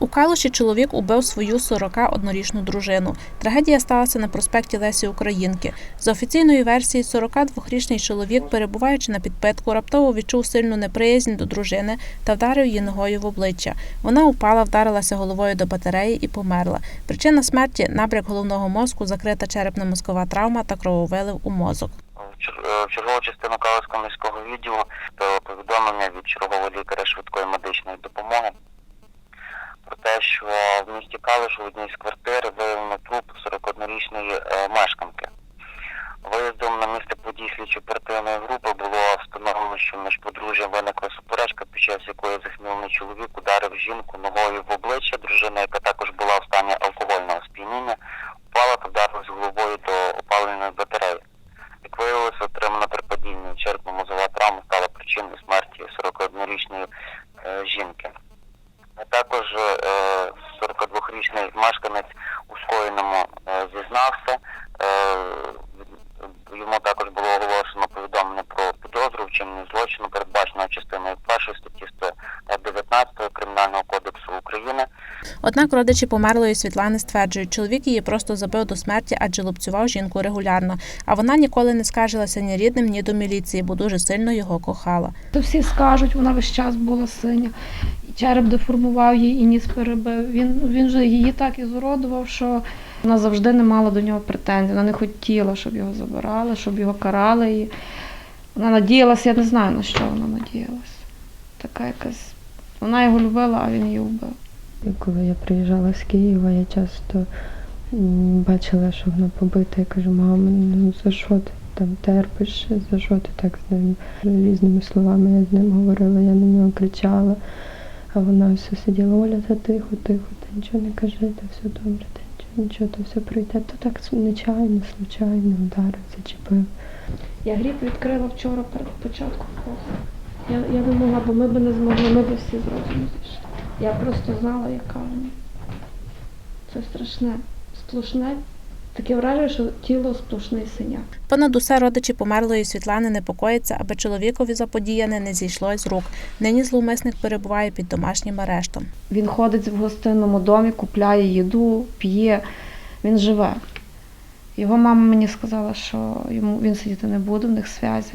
У Калуші чоловік убив свою 41-річну дружину. Трагедія сталася на проспекті Лесі Українки. За офіційною версією, 42-річний чоловік, перебуваючи на підпитку, раптово відчув сильну неприязнь до дружини та вдарив її ногою в обличчя. Вона упала, вдарилася головою до батареї і померла. Причина смерті набряк головного мозку, закрита черепно-мозкова травма та крововилив у мозок. е, чергову частину Калицького міського відділу повідомлення від чергового лікаря швидкої медичної допомоги те, що в місті Калиш у одній з квартир виявлено труп 41-річної е, мешканки. Виїздом на місце подій слідчо-оперативної групи було встановлено, що між подружжям виникла суперечка, під час якої захмілений чоловік ударив жінку ногою в обличчя. Дружина, яка також була в стані алкогольного сп'яніння, впала та вдарилась головою до опаленої батареї. Як виявилося, отримана при падінні черепно-мозова травма стала причиною смерті 41-річної е, жінки. Також е, 42-річний мешканець у скоєному е, зізнався. Е, йому також було оголошено повідомлення про підозру вчинення злочину, передбаченого частиною 1 статті 119 Кримінального кодексу України. Однак родичі померлої Світлани стверджують, чоловік її просто забив до смерті, адже лупцював жінку регулярно. А вона ніколи не скаржилася ні рідним, ні до міліції, бо дуже сильно його кохала. То всі скажуть, вона весь час була синя. Череп деформував її і ніс перебив. Він, він же її так і зуродував, що вона завжди не мала до нього претензій. Вона не хотіла, щоб його забирали, щоб його карали. І вона надіялася, я не знаю, на що вона надіялася. Така якась. Вона його любила, а він її вбив. Коли я приїжджала з Києва, я часто бачила, що вона побита. Я кажу, мама, ну за що ти там терпиш? За що ти так з ним різними словами я з ним говорила, я на нього кричала. А вона все сиділа, Оля, та тихо, тихо, ти нічого не кажи, та все добре, та нічого, нічого, то все пройде. То так нечайно, случайно ударив, зачепив. Я гріб відкрила вчора перед початком похорону. Я, я не могла, бо ми б не змогли, ми б всі з розуму зійшли. Я просто знала, яка вона. Це страшне, сплошне. Таке враження, що тіло сплошний синяк. Понад усе родичі померлої Світлани непокоїться, аби чоловікові заподіяне не зійшло з рук. Нині зловмисник перебуває під домашнім арештом. Він ходить в гостинному домі, купляє їду, п'є, він живе. Його мама мені сказала, що йому він сидіти не буде, в них зв'язі.